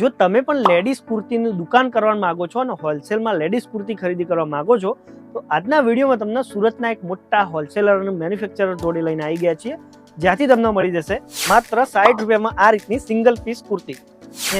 જો તમે પણ લેડીઝ કુર્તીની દુકાન કરવા માંગો છો અને હોલસેલમાં લેડીઝ કુર્તી ખરીદી કરવા માંગો છો, તો આજના વિડીયોમાં તમને સુરતના એક મોટા હોલસેલર અને મેન્યુફેક્ચરર જોડે લઈને આવી ગયા છીએ. જ્યાંથી તમને મળી જશે માત્ર સાઠ રૂપિયામાં આ રીતની સિંગલ પીસ કુર્તી.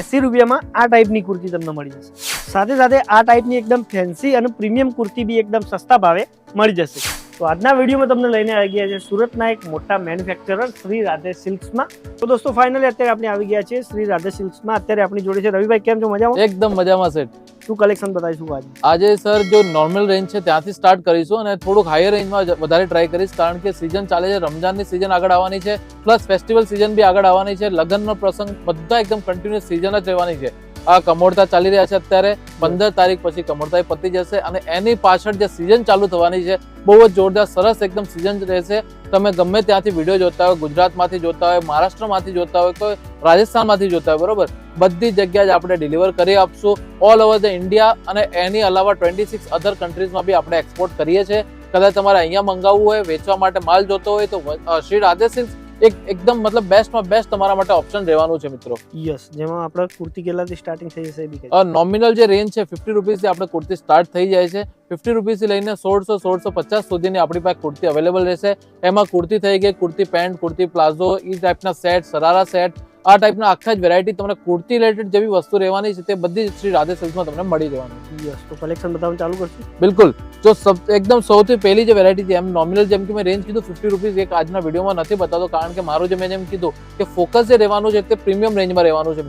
એસી રૂપિયામાં આ ટાઈપની કુર્તી તમને મળી જશે. સાથે સાથે આ ટાઈપની એકદમ ફેન્સી અને પ્રીમિયમ કુર્તી બી એકદમ સસ્તા ભાવે મળી જશે. તો આજના વિડીયોમાં તમને લઈને આવી ગયા છે સુરતના એક મોટા મેન્યુફેક્ચરર શ્રી રાધે સિલ્ક્સમાં. તો દોસ્તો ફાઇનલી અત્યારે આપણે આવી ગયા છે શ્રી રાધે સિલ્ક્સમાં. અત્યારે આપણી જોડે છે રવિભાઈ કેમ છો? મજામાં? એકદમ મજામાં સેટ શું કલેક્શન બતાવીશું આજે? આજે સર જો નોર્મલ રેન્જ છે ત્યાંથી સ્ટાર્ટ કરીશું અને થોડુંક હાયર રેન્જમાં વધારે ટ્રાય કરીશ કારણ કે સિઝન ચાલે છે રમજાનની સિઝન આગળ આવવાની છે પ્લસ ફેસ્ટિવલ સિઝન બી આગળ આવવાની છે લગ્નનો પ્રસંગ બધા એકદમ કન્ટિન્યુઅસ સિઝન જ રહેવાની છે. આ કમોડતા ચાલી રહ્યા છે અત્યારે. પંદર તારીખ પછી કમોડતા પતી જશે અને એની પાછળ જે સિઝન ચાલુ થવાની છે, બહુ જ જોરદાર, સરસ એકદમ સિઝન રહેશે. તમે ગમે ત્યાંથી વીડિયો જોતા હોય, ગુજરાતમાંથી જોતા હોય, મહારાષ્ટ્રમાંથી જોતા હોય, કોઈ રાજસ્થાનમાંથી જોતા હોય, બરોબર? બધી જગ્યાએ જ આપણે ડિલિવર કરી આપશું. ઓલ ઓવર ધ ઇન્ડિયા અને એની અલાવા ટ્વેન્ટી સિક્સ અધર કન્ટ્રીઝમાં બી આપણે એક્સપોર્ટ કરીએ છીએ. કદાચ તમારે અહીંયા મંગાવવું હોય, વેચવા માટે માલ જોતો હોય, તો શ્રી રાધે સિલ્ક્સ એક એકદમ મતલબ બેસ્ટમાં બેસ્ટ તમારા માટે ઓપ્શન રહેવાનું છે મિત્રો. યસ જેમાં આપણે કુર્તી કેટલાથી સ્ટાર્ટિંગ થઈ જશે બી નોમિનલ જે રેન્જ છે ફિફ્ટી રૂપીસથી આપણે કુર્તી સ્ટાર્ટ થઈ જાય છે. ફિફ્ટી રૂપીસથી લઈને સોળસો સોળસો પચાસ સુધીની આપણી પાસે કુર્તી અવેલેબલ રહેશે. એમાં કુર્તી થઈ ગઈ કુર્તી પેન્ટ કુર્તી પ્લાઝો એ ટાઈપના સેટ સરારા સેટ આ ટાઈપના આખા જ વેરાયટી તમને કુર્તી રિલેટેડ જેવી વસ્તુ રહેવાની છે તે બધી શ્રી રાધે સિલ્કમાં તમને મળી જવાની. યસ તો કલેક્શન બતાવવાનું ચાલુ કરશું. બિલકુલ. જો એકદમ સૌથી પહેલી જે વેરાયટી છે એમ નોમિનલ જેમ કે મેં રેન્જ કીધું ફિફ્ટી રૂપીઝ એક આજના વિડીયોમાં નથી બતાવતો કારણ કે મારું જે મેં જેમ કીધું કે ફોકસ જે રહેવાનું છે તે પ્રીમિયમ રેન્જમાં રહેવાનું છે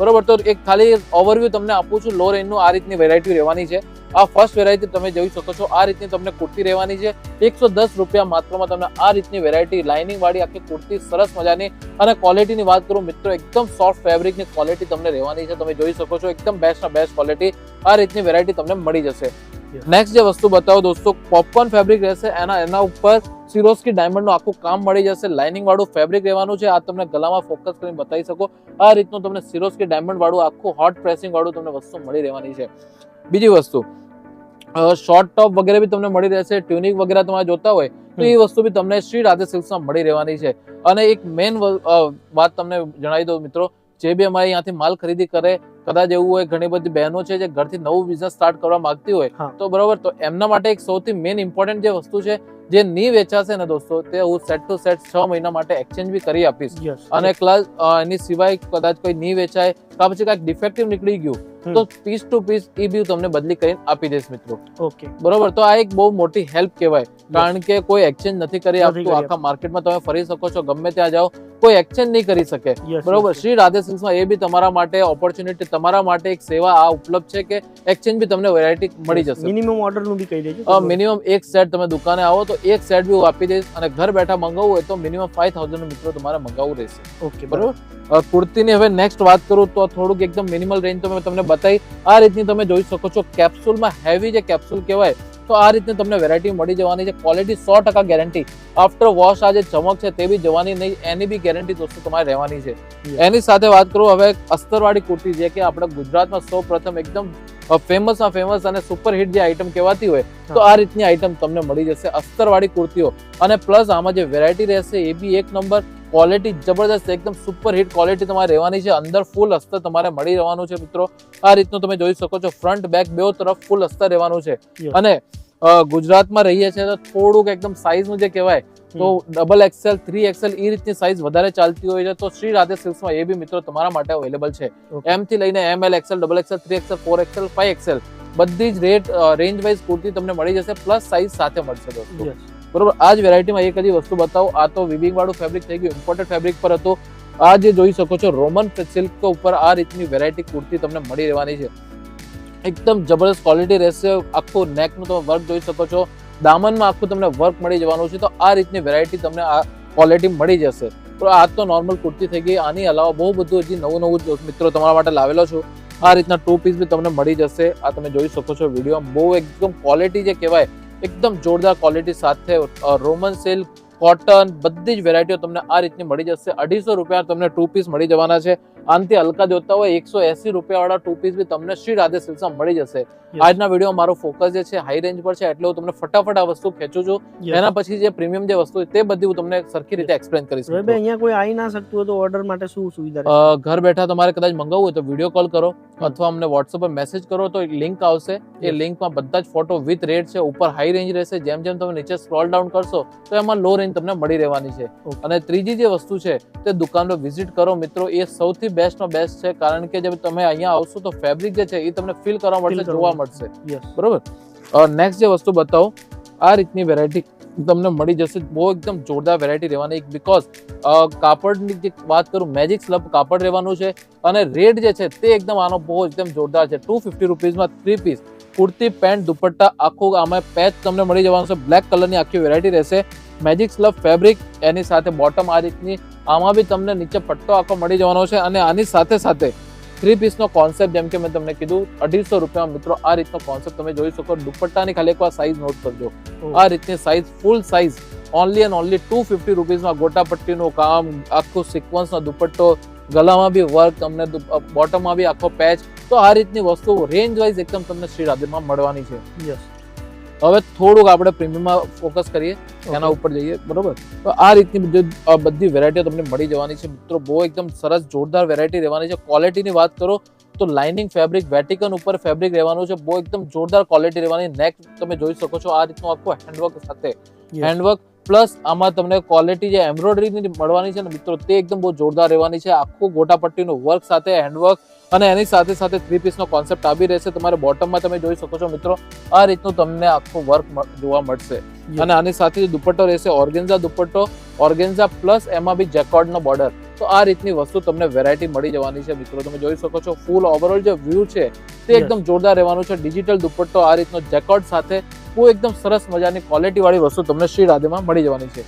બરોબર? તો એક ખાલી ઓવરવ્યુ તમને આપું છું લો રેન્જનું આ રીતની વેરાયટી રહેવાની છે. આ ફર્સ્ટ વેરાયટી તમે જોઈ શકો છો. આ રીતની તમને કુર્તી રહેવાની છે. એકસો દસ રૂપિયા માત્રમાં તમને આ રીતની વેરાયટી લાઇનિંગ વાળી આખી કુર્તી સરસ મજાની. અને ક્વોલિટીની વાત કરું મિત્રો એકદમ સોફ્ટ ફેબ્રિકની ક્વોલિટી તમને રહેવાની છે. તમે જોઈ શકો છો એકદમ બેસ્ટના બેસ્ટ ક્વોલિટી આ રીતની વેરાયટી તમને મળી જશે. નેક્સ્ટ જે વસ્તુ બતાવો દોસ્તો પોપકોર્ન ફેબ્રિક રહેશે. એના એના ઉપર સિરોસ્કી ડાયમંડનું આખું કામ મળી જશે. લાઇનિંગ વાળું ફેબ્રિક રહેવાનું છે. આ તમને ગલામાં ફોકસ કરીને બતાવી શકો. આ રીતનું તમને સિરોસ્કી ડાયમંડ વાળું આખું હોટ પ્રેસિંગ વાળું તમને વસ્તુ મળી રહેવાની છે. બીજી વસ્તુ શોર્ટ ટોપ વગેરે બી તમને મળી રહેશે ટ્યુનિક વગેરે તમારે જોતા હોય તો એ વસ્તુ બી તમને શ્રી રાધે સિલ્ક્સમાં મળી રહેવાની છે. અને એક મેઇન વાત તમને જણાવી દઉં મિત્રો જે બી અમારે અહીંયાથી માલ ખરીદી કરે કદાચ એવું હોય ઘણી બધી બહેનો છે જે ઘરથી નવું બિઝનેસ સ્ટાર્ટ કરવા માંગતી હોય તો બરોબર તો એમના માટે એક સૌથી મેઇન ઇમ્પોર્ટન્ટ જે વસ્તુ છે જે નહીં વેચાશે ને દોસ્તો તે હું સેટ ટુ સેટ છ મહિના માટે એક્સચેન્જ બી કરી આપીશ. અને પ્લસ એની સિવાય કદાચ કોઈ નહીં વેચાય તો પછી કાંઈક ડિફેક્ટિવ નીકળી ગયું તો પીસ ટુ પીસ એ બી તમને બદલી કરીને આપી દઈશ મિત્રો. ઓકે બરોબર તો આ એક બહુ મોટી હેલ્પ કહેવાય કારણ કે કોઈ એક્સચેન્જ નથી કરી આપતું આખા માર્કેટમાં તમે ફરી શકો છો ગમે ત્યાં જાઓ કોઈ એક્સચેન્જ નહીં કરી શકે. બરોબર શ્રી રાધે સિલ્ક્સમાં એ બી તમારા માટે ઓપોર્ચ્યુનિટી તમારા માટે એક સેવા આ ઉપલબ્ધ છે કે એક્સચેન્જ બી તમને વેરાયટી મળી જશે. મિનિમમ ઓર્ડરનું બી કહી દેજો. મિનિમમ એક સેટ તમે દુકાને આવો તો એક સેટ બી હું આપી દઈશ. અને ઘર બેઠા મંગાવવું હોય તો મિનિમમ ફાઈવ થાઉઝન્ડ મિત્રો તમારે મંગાવવું રહેશે. ઓકે બરોબર? કુર્તીની હવે નેક્સ્ટ વાત કરું તો થોડુંક એકદમ મિનિમલ રેન્જ તો મેં તમને બતાવી. આ રીતની તમે જોઈ શકો છો કેપ્સ્યુલમાં હેવી જે કેપ્સ્યુલ કહેવાય તો આ રીતની તમને વેરાયટી મળી જવાની છે. ક્વોલિટી સો ટકા ગેરંટી આફ્ટર વોશ આ જે ચમક છે તે બી જવાની નહીં એની બી ગેરંટી દોસ્તો તમારે રહેવાની છે. એની સાથે વાત કરું હવે અસ્તરવાળી કુર્તી જે કે આપણે ગુજરાતમાં સૌ પ્રથમ એકદમ ફેમસમાં ફેમસ અને સુપરહિટ જે આઈટમ કહેવાતી હોય તો આ રીતની આઈટમ તમને મળી જશે અસ્તરવાળી કુર્તીઓ. અને પ્લસ આમાં જે વેરાયટી રહેશે એ બી એક નંબર ક્વોલિટી જબરદસ્ત એકદમ સુપર હિટ ક્વોલિટી તમારે રહેવાની છે. અંદર ફૂલ અસ્તર તમારે મળી રહેવાનું છે મિત્રો. આ રીતનું તમે જોઈ શકો છો. ફ્રન્ટ બેક બે તરફ ફૂલ અસ્તર રહેવાનું છે. અને ગુજરાતમાં રહીએ છીએ તો થોડુંક એકદમ સાઇઝનું જે કહેવાય તો ડબલ એક્સેલ થ્રી એક્સેલ એ રીતની સાઇઝ વધારે ચાલતી હોય છે. તો શ્રી રાધે સિલ્સમાં એ બી મિત્રો તમારા માટે અવેલેબલ છે. એમ થી લઈને M L XL double XL three XL four XL five XL બધી જ રેટ રેન્જ વાઇઝ કુર્તી તમને મળી જશે પ્લસ સાઇઝ સાથે મળશે દોસ્તો. બરોબર? આ જ વેરાયટીમાં એક હજી વસ્તુ બતાવો. આ તો વિવિંગ વાળું ફેબ્રિક થઈ ગયું ઇમ્પોર્ટેડ ફેબ્રિક પર હતું. આ જે જોઈ શકો છો રોમન સિલ્ક ઉપર આ રીતની વેરાયટી કુર્તી તમને મળી રહેવાની છે. એકદમ જબરદસ્ત ક્વોલિટી રહેશે. આખું નેકનું તમે વર્ક જોઈ શકો છો. દામનમાં આખું તમને વર્ક મળી જવાનું છે. તો આ રીતની વેરાયટી તમને આ ક્વોલિટી મળી જશે. તો આ તો નોર્મલ કુર્તી થઈ ગઈ. આની અલાવા બહુ બધું હજી નવું નવું મિત્રો તમારા માટે લાવેલો છું. આ રીતના ટુ પીસ બી તમને મળી જશે. આ તમે જોઈ શકો છો વીડિયો બહુ એકદમ ક્વોલિટી જે કહેવાય, એકદમ જોરદાર ક્વોલિટી સાથે રોમન સિલ્ક કોટન બધી જ વેરાયટીઓ તમને આ રીતની મળી જશે. અઢીસો રૂપિયા તમને ટુ પીસ મળી જવાના છે. આનાથી હલકા જોતા હોય એકસો એસી રૂપિયા વાળા ટુ પીસ બી તમને શ્રી રાધે સિલ્સમાં મળી જશે. આજના વીડિયો મારો ફોકસ જે છે હાઈ રેન્જ પર છે એટલે હું તમને ફટાફટ આ વસ્તુ ખેંચું છું. એના પછી જે પ્રીમિયમ જે વસ્તુ તે બધી હું તમને સરખી રીતે એક્સપ્લેન કરીશ અહીંયા કોઈ આવી ના શકતું હોય તો ઓર્ડર માટે શું સુવિધા ઘર બેઠા તમારે કદાચ મંગાવવું હોય તો વીડિયો કોલ કરો અથવા અમને વોટ્સઅપ પર મેસેજ કરો તો લિંક આવશે. એ. લિંકમાં બધા જ ફોટો વિથ રેટ છે ઉપર હાઈ રેન્જ રહેશે. જેમ જેમ તમે નીચે સ્ક્રોલ ડાઉન કરશો તો એમાં લો રેન્જ તમને મળી રહેવાની છે. અને ત્રીજી જે વસ્તુ છે તે દુકાનનો વિઝિટ કરો મિત્રો. એ સૌથી બેસ્ટનો બેસ્ટ છે કારણ કે જે તમે અહીંયા આવશો તો ફેબ્રિક જે છે એ તમને ફીલ કરવા મળશે જોવા મળશે. મળશે. બરોબર? નેક્સ્ટ જે વસ્તુ બતાવો આ રીતની વેરાયટી તમને મળી જશે. બહુ એકદમ જોરદાર વેરાયટી રહેવાની. બીકોઝ કાપડની જે વાત કરું મેજિક સ્લબ કાપડ રહેવાનું છે અને રેટ જે છે તે એકદમ આનો બહુ એકદમ જોરદાર છે. Two fifty રૂપીઝમાં three piece kurti pant dupatta આખું આમાં પેચ તમને મળી જવાનું છે. બ્લેક કલરની આખી વેરાયટી રહેશે. મેજિક સ્લબ ફેબ્રિક એની સાથે બોટમ આ રીતની આમાં બી તમને નીચે પટ્ટો આખો મળી જવાનો છે અને આની સાથે સાથે થ્રી પીસનો કોન્સેપ્ટ જેમ કે મેં તમને કીધું અઢીસો રૂપિયામાં મિત્રો આ રીતનો કોન્સેપ્ટ તમે જોઈ શકો દુપટ્ટાની ખાલી એકવાર સાઈઝ નોટ કરજો. આ રીતની size full size only and only two fifty રૂપીઝમાં ગોટાપટ્ટીનું કામ આખું સિક્વન્સનો દુપટ્ટો ગલામાં બી વર્ક તમને બોટમમાં બી આખો પેચ તો આ રીતની વસ્તુ રેન્જ વાઇઝ એકદમ તમને શ્રી રાધેમાં મળવાની છે Yes. હવે થોડુંક આપણે પ્રીમિયમમાં ફોકસ કરીએ એના ઉપર જઈએ બરોબર? તો આ રીતની બધી વેરાયટીઓ તમને મળી જવાની છે. મિત્રો બહુ એકદમ સરસ જોરદાર વેરાયટી રહેવાની છે. ક્વોલિટીની વાત કરો તો લાઇનિંગ ફેબ્રિક વેટિકન ઉપર ફેબ્રિક રહેવાનું છે. બહુ એકદમ જોરદાર ક્વોલિટી રહેવાની. નેક તમે જોઈ શકો છો આ રીતનું આખું હેન્ડવર્ક સાથે. હેન્ડવર્ક પ્લસ આમાં તમને ક્વોલિટી જે એમ્બ્રોઇડરીની મળવાની છે ને મિત્રો તે એકદમ બહુ જોરદાર રહેવાની છે. આખું ગોટાપટ્ટીનું વર્ક સાથે હેન્ડવર્ક અને એની સાથે સાથે થ્રી પીસનો કોન્સેપ્ટ આવી રહેશે. તમારે બોટમમાં તમે જોઈ શકો છો મિત્રો આ રીતનું તમને આખું વર્ક જોવા મળશે. અને આની સાથે જે દુપટ્ટો રહેશે ઓર્ગેન્ઝા દુપટ્ટો ઓર્ગેન્ઝા પ્લસ એમાં બી જેકોર્ડનો બોર્ડર તો આ રીતની વસ્તુ તમને વેરાયટી મળી જવાની છે મિત્રો. તમે જોઈ શકો છો ફૂલ ઓવરઓલ જે વ્યૂ છે તે એકદમ જોરદાર રહેવાનું છે. ડિજિટલ દુપટ્ટો આ રીતનો જેકોર્ડ સાથે બહુ એકદમ સરસ મજાની ક્વોલિટીવાળી વસ્તુ તમને શ્રી રાધેમાં મળી જવાની છે.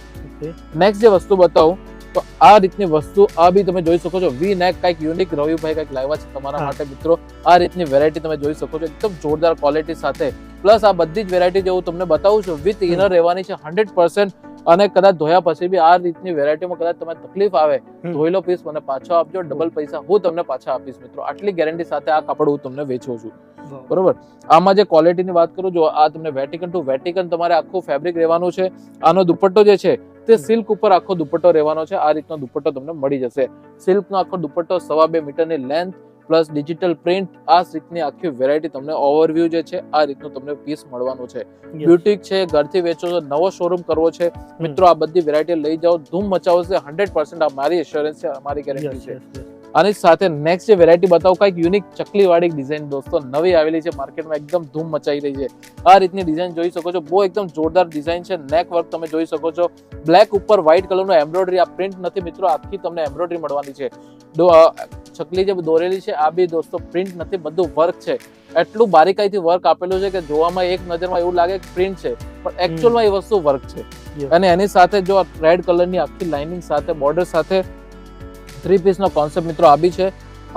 નેક્સ્ટ જે વસ્તુ બતાવું તો આ રીતની વસ્તુ આ બી તમે જોઈ શકો છો. વી નેક કંઈક યુનિક રવિભાઈ કંઈક લાવ્યા છે તમારા માટે મિત્રો. આ રીતની વેરાયટી તમે જોઈ શકો છો. એકદમ જોરદાર ક્વોલિટી સાથે. પ્લસ આ બધી જ વેરાયટી જે હું તમને બતાવું છું વિથ ઇનર રહેવાની છે હંડ્રેડ અને કદાચ ધોયા પછી બી આ રીતની વેરાયટીમાં કદાચ તમને તકલીફ આવે ધોઈ લો પીસ મને પાછો આપજો. ડબલ પૈસા હું તમને પાછા આપીશ મિત્રો. આટલી ગેરંટી સાથે આ કાપડ હું તમને વેચું છું. બરોબર. આમાં જે ક્વોલિટીની વાત કરું જો આ તમને વેટિકન ટુ વેટિકન તમારે આખું ફેબ્રિક રહેવાનું છે. આનો દુપટ્ટો જે છે તે સિલ્ક ઉપર આખો દુપટ્ટો રહેવાનો છે. આ રીતનો દુપટ્ટો તમને મળી જશે. સિલ્કનો આખો દુપટ્ટો સવા બે મીટરની લેન્થ પ્લસ ડિજિટલ પ્રિન્ટ આ રીતની આખી વેરાયટી તમને ઓવરવ્યૂ જે છે આ રીતનું તમને પીસ મળવાનું છે. બ્યુટિક છે ઘરથી વેચો છો નવો શોરૂમ કરવો છે. મિત્રો આ બધી વેરાયટી લઈ જાઓ ધૂમ મચાવશે હંડ્રેડ પર્સન્ટ આ મારી એશ્યોરન્સ છે અમારી ગેરંટી છે. આની સાથે નેક્સ્ટ જે વેરાયટી બતાવું કંઈક યુનિક ચકલી વાળી ડિઝાઇન દોસ્તો નવી આવેલી છે માર્કેટમાં એકદમ ધૂમ મચાઈ રહી છે. આ રીતની ડિઝાઇન જોઈ શકો છો. બહુ એકદમ જોરદાર ડિઝાઇન છે. નેક વર્ક તમે જોઈ શકો છો. બ્લેક ઉપર વ્હાઇટ કલરનું એમ્બ્રોઇડરી આ પ્રિન્ટ નથી મિત્રો આખી તમને એમ્બ્રોઇડરી મળવાની છે. ચકલી જે દોરેલી છે આ બી દોસ્તો પ્રિન્ટ નથી બધું વર્ક છે. એટલું બારીકાઈથી વર્ક આપેલું છે કે જોવામાં એક નજરમાં એવું લાગે કે પ્રિન્ટ છે પણ એકચ્યુઅલમાં એ વસ્તુ વર્ક છે. અને એની સાથે જો રેડ કલરની આખી લાઇનિંગ સાથે બોર્ડર સાથે થ્રી પીસનો કોન્સેપ્ટ મિત્રો આ છે.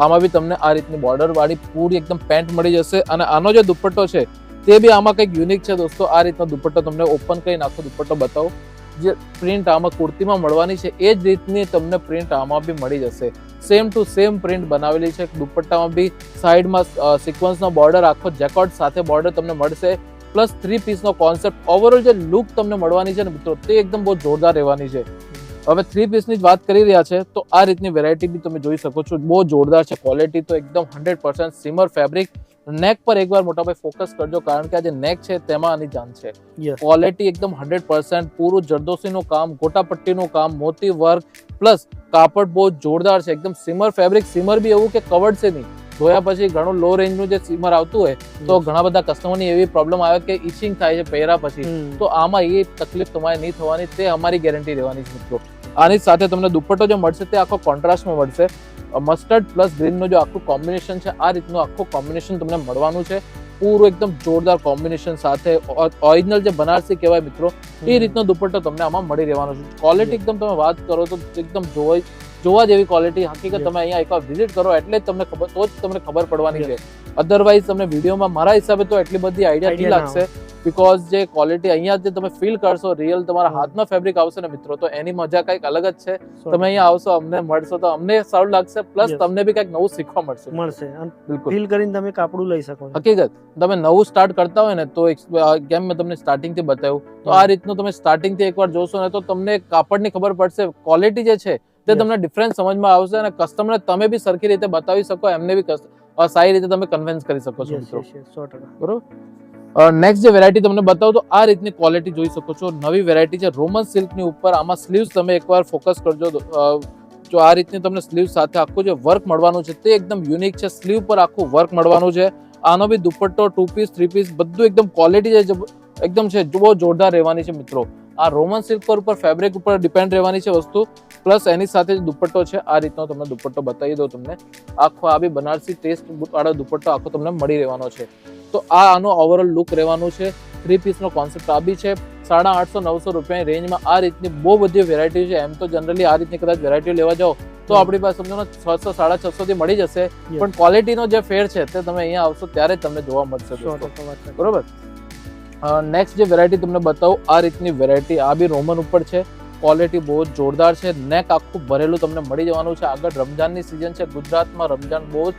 આમાં બી તમને આ રીતની બોર્ડરવાળી પૂરી એકદમ પેન્ટ મળી જશે અને આનો જે દુપટ્ટો છે, તે બી આમાં કંઈક યુનિક છે દોસ્તો. આ રીતનો દુપટ્ટો તમને ઓપન કરીને આખો દુપટ્ટો બતાવો. જે પ્રિન્ટ આમાં કુર્તીમાં મળવાની છે, એ જ રીતની તમને પ્રિન્ટ આમાં બી મળી જશે. સેમ ટુ સેમ પ્રિન્ટ બનાવેલી છે. દુપટ્ટામાં બી સાઈડમાં સિક્વન્સનો બોર્ડર આખો જેકોટ સાથે બોર્ડર તમને મળશે. પ્લસ થ્રી પીસનો કોન્સેપ્ટ ઓવરઓલ જે લુક તમને મળવાની છે ને મિત્રો, તે એકદમ બહુ જોરદાર રહેવાની છે. હવે થ્રી પીસની જ વાત કરી રહ્યા છે તો આ રીતની વેરાયટી બી તમે જોઈ શકો છો. બહુ જોરદાર છે ક્વોલિટી તો એકદમ હંડ્રેડ પર્સન્ટ સિમર ફેબ્રિક નેક પર એકવાર મોટાભાઈ ફોકસ કરજો કારણ કે આ જે નેક છે તેમાં આની જાન છે. ક્વોલિટી એકદમ હંડ્રેડ પર્સન્ટ પૂરું જરદોશીનું કામ ગોટાપટ્ટીનું કામ મોતી વર્ક પ્લસ કાપડ બહુ જોરદાર છે એકદમ સિમર ફેબ્રિક સિમર બી એવું કે કવર્ડ છે નહીં. ધોયા પછી ઘણું લો રેન્જનું જે સિમર આવતું હોય તો ઘણા બધા કસ્ટમરની એવી પ્રોબ્લેમ આવે કે ઇચિંગ થાય છે પહેર્યા પછી. તો આમાં એ તકલીફ તમારે નહીં થવાની તે અમારી ગેરંટી રહેવાની છે મિત્રો. આની સાથે તમને દુપટ્ટો જે મળશે તે આખો કોન્ટ્રાસ્ટમાં મળશે. મસ્ટર્ડ પ્લસ ગ્રીનનું જે આખું કોમ્બિનેશન છે આ રીતનું આખું કોમ્બિનેશન તમને મળવાનું છે. પૂરું એકદમ જોરદાર કોમ્બિનેશન સાથે. ઓરિજિનલ જે બનારસી કહેવાય મિત્રો એ રીતનો દુપટ્ટો તમને આમાં મળી રહેવાનો છે. ક્વોલિટી એકદમ તમે વાત કરો તો એકદમ જોઈ જોવા જેવી ક્વોલિટી હકીકત. તમે અહીંયા એકવાર વિઝિટ કરો એટલે જ તમને ખબર તો જ તમને ખબર પડવાની છે. અધરવાઇઝ તમને વિડીયોમાં મારા હિસાબે તો એટલી બધી આઈડિયા નહીં લાગશે. બીકોઝ જે ક્વોલિટી અહીંયા જે તમે ફીલ કરશો રિયલ તમારા. હાથમાં ફેબ્રિક આવશે ને મિત્રો તો એની મજા કંઈક અલગ જ છે. તમે અહીંયા આવશો અમને મળશો તો અમને સારું લાગશે. પ્લસ તમને બી કંઈક નવું શીખવા મળશે. મળશે. બિલકુલ. ફીલ કરીને તમે કાપડું લઈ શકો હકીકત. તમે નવું સ્ટાર્ટ કરતા હોય ને તો કેમ મેં તમને સ્ટાર્ટિંગથી બતાવ્યું? તો આ રીતનું તમે સ્ટાર્ટિંગથી એકવાર જોશો ને તો તમને કાપડની ખબર પડશે. ક્વોલિટી જે છે તે તમને ડિફરન્સ સમજમાં આવશે અને કસ્ટમરને તમે બી સરખી રીતે બતાવી શકો એમને બી સારી રીતે તમે કન્વિન્સ કરી શકો છો મિત્રો. બરોબર? નેક્સ્ટ જે વેરાયટી તમને બતાવું તો આ રીતની ક્વોલિટી જોઈ શકો છો. નવી વેરાયટી છે રોમન સિલ્કની ઉપર આમાં સ્લીવ્સ તમે એકવાર ફોકસ કરજો. જો આ રીતની તમને સ્લીવ સાથે આખું જે વર્ક મળવાનું છે તે એકદમ યુનિક છે. સ્લીવ પર આખું વર્ક મળવાનું છે. આનો બી દુપટ્ટો ટુ પીસ થ્રી પીસ બધું એકદમ ક્વોલિટી છે એકદમ છે બહુ જોરદાર રહેવાની છે મિત્રો. આ રોમન સિલ્ક પર ઉપર ફેબ્રિક ઉપર ડિપેન્ડ રહેવાની છે વસ્તુ. પ્લસ એની સાથે જ દુપટ્ટો છે. આ રીતનો તમને દુપટ્ટો બતાવી દો તમને. આખો આ બી બનારસી ટેસ્ટ વાળો દુપટ્ટો આખો તમને મળી રહેવાનો છે. તો આ આનો ઓવરઓલ લુક રહેવાનું છે. થ્રી પીસનો કોન્સેપ્ટ આ બી છે. સાડા આઠસો નવસો રૂપિયાની રેન્જમાં આ રીતની બહુ બધી વેરાયટી છે. એમ તો જનરલી આ રીતની કદાચ વેરાયટી લેવા જાઓ તો આપણી પાસે સમજો ને છસો સાડા છસો થી મળી જશે. પણ ક્વોલિટીનો જે ફેર છે તે તમે અહીંયા આવશો ત્યારે જ તમને જોવા મળશે. બરોબર? નેક્સ્ટ જે વેરાયટી તમને બતાવું, આ રીતની વેરાયટી આ બી રોમન ઉપર છે. ક્વોલિટી બહુ જોરદાર છે. નેક આખું ભરેલું તમને મળી જવાનું છે. આગળ રમજાનની સિઝન છે. ગુજરાતમાં રમજાન બહુ જ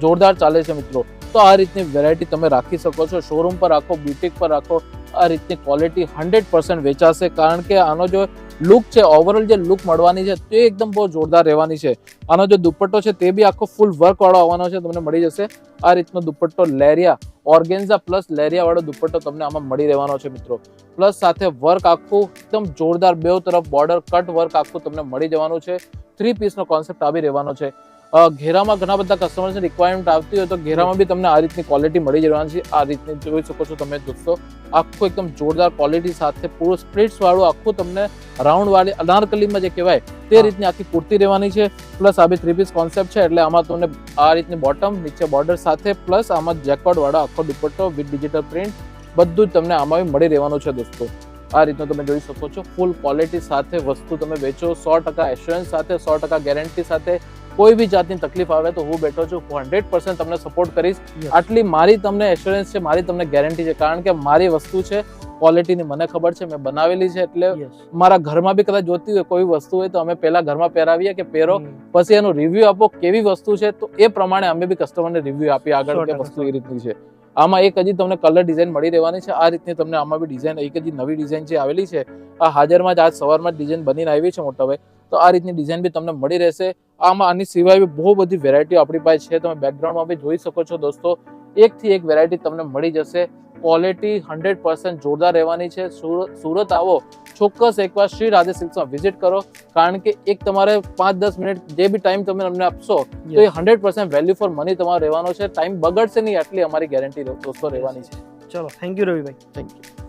જોરદાર ચાલે છે મિત્રો. તો આ રીતની વેરાયટી તમે રાખી શકો છો. શોરૂમ પર રાખો બ્યુટિક પર રાખો, આ રીતની ક્વોલિટી હંડ્રેડ પર્સન્ટ વેચાશે. કારણ કે આનો જો લુક છે ઓવરઓલ જે લુક મળવાની છે, તે એકદમ બહુ જોરદાર રહેવાની છે. આનો જે દુપટ્ટો છે, તે બી આખો ફૂલ વર્કવાળો આવવાનો છે, તમને મળી જશે. આ રીતનો દુપટ્ટો લેરિયા ઓર્ગેન્ઝા પ્લસ લેરિયા વાળો દુપટ્ટો તમને આમાં મળી રહેવાનો છે મિત્રો. પ્લસ સાથે વર્ક આખું એકદમ જોરદાર બે તરફ બોર્ડર કટ વર્ક આખું તમને મળી જવાનું છે. થ્રી પીસનો કોન્સેપ્ટ આવી રહેવાનો છે. ઘેરામાં ઘણા બધા કસ્ટમર્સની રિક્વાયરમેન્ટ આવતી હોય તો ઘેરામાં બી તમને આ રીતની ક્વોલિટી મળી જવાની છે. આ રીતની જોઈ શકો છો તમે દોસ્તો. આખું એકદમ જોરદાર ક્વોલિટી સાથે પૂરું સ્પ્લિટ્સ વાળું આખું તમને રાઉન્ડવાળી અનારકલીમાં જે કહેવાય તે રીતની આખી કુર્તી રહેવાની છે. પ્લસ આ બી થ્રી પીસ કોન્સેપ્ટ છે એટલે આમાં તમને આ રીતની બોટમ નીચે બોર્ડર સાથે પ્લસ આમાં જેકવાડવાળો આખો દુપટ્ટો વિથ ડિજિટલ પ્રિન્ટ બધું જ તમને આમાં બી મળી રહેવાનું છે દોસ્તો. આ રીતનું તમે જોઈ શકો છો. ફૂલ ક્વોલિટી સાથે વસ્તુ તમે વેચો સો ટકા એશ્યોરન્સ સાથે સો ટકા ગેરંટી સાથે કોઈ બી જાતની તકલીફ આવે તો હું બેઠો છું. હું હંડ્રેડ પર્સન્ટ તમને સપોર્ટ કરીશ. આટલી મારી તમને એશ્યોરન્સ છે મારી તમને ગેરંટી છે. કારણ કે મારી વસ્તુ છે ક્વોલિટીની મને ખબર છે મેં બનાવેલી છે એટલે મારા ઘરમાં બી કદાચ જોતી હોય કોઈ વસ્તુ હોય તો અમે પહેલા ઘરમાં પહેરાવીએ કે પહેરો. પછી એનો રિવ્યુ આપો કેવી વસ્તુ છે તો એ પ્રમાણે અમે બી કસ્ટમરને રિવ્યુ આપીએ આગળ કે વસ્તુ એ રીતની છે. આમાં એક હજી તમને કલર ડિઝાઇન મળી રહેવાની છે. આ રીતની તમને આમાં બી ડિઝાઇન એક હજી નવી ડિઝાઇન જે આવેલી છે આ હાજરમાં જ આજ સવારમાં જ ડિઝાઇન બનીને આવી છે મોટાભાઈ તો આ રીતની ડિઝાઇન બી તમને મળી રહેશે. આમાં આની સિવાય બી બહુ બધી વેરાયટી આપણી પાસે છે. તમે બેકગ્રાઉન્ડમાં બી જોઈ શકો છો દોસ્તો. એકથી એક વેરાયટી તમને મળી જશે. ક્વોલિટી હંડ્રેડ પર્સન્ટ જોરદાર રહેવાની છે. સુરત આવો. ચોક્કસ એકવાર શ્રી રાધે સિલ્ક્સમાં વિઝિટ કરો. કારણ કે એક તમારે પાંચ દસ મિનિટ જે બી ટાઈમ તમે અમને આપશો તો એ. Hundred percent value for money તમારો રહેવાનો છે. ટાઈમ બગડશે નહીં આટલી અમારી ગેરંટી દોસ્તો રહેવાની છે. ચલો thank you Ravibhai. Thank you